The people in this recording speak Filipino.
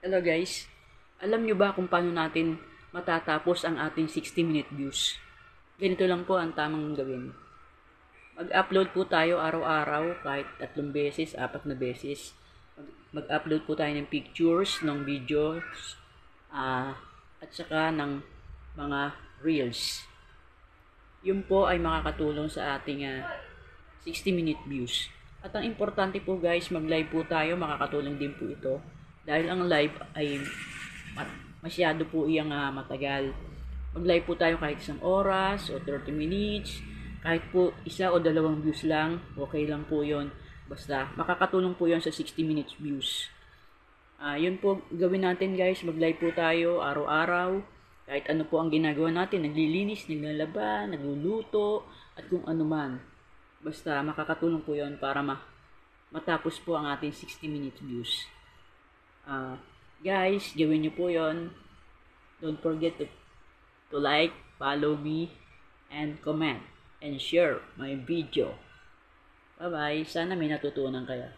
Hello guys, alam nyo ba kung paano natin matatapos ang ating 60 minute views? Ganito lang po ang tamang gawin. Mag-upload po tayo araw-araw kahit tatlong beses, apat na beses. Mag- Mag-upload po tayo ng pictures, ng videos, ah, at saka ng mga reels. Yun po ay makakatulong sa ating ah, 60 minute views. At ang importante po guys, mag-live po tayo, makakatulong din po ito. Dahil ang live ay ma- masyado po iyang ah, matagal. Mag-live po tayo kahit isang oras o 30 minutes, kahit po isa o dalawang views lang, okay lang po yon Basta makakatulong po yon sa 60 minutes views. Ah, yun po gawin natin guys, mag-live po tayo araw-araw. Kahit ano po ang ginagawa natin, naglilinis, naglalaba, nagluluto, at kung ano man. Basta makakatulong po yon para ma matapos po ang ating 60 minutes views. Ah, guys, gawin niyo po yon. Don't forget to, to like, follow me, and comment, and share my video. Bye-bye. Sana may natutunan kayo.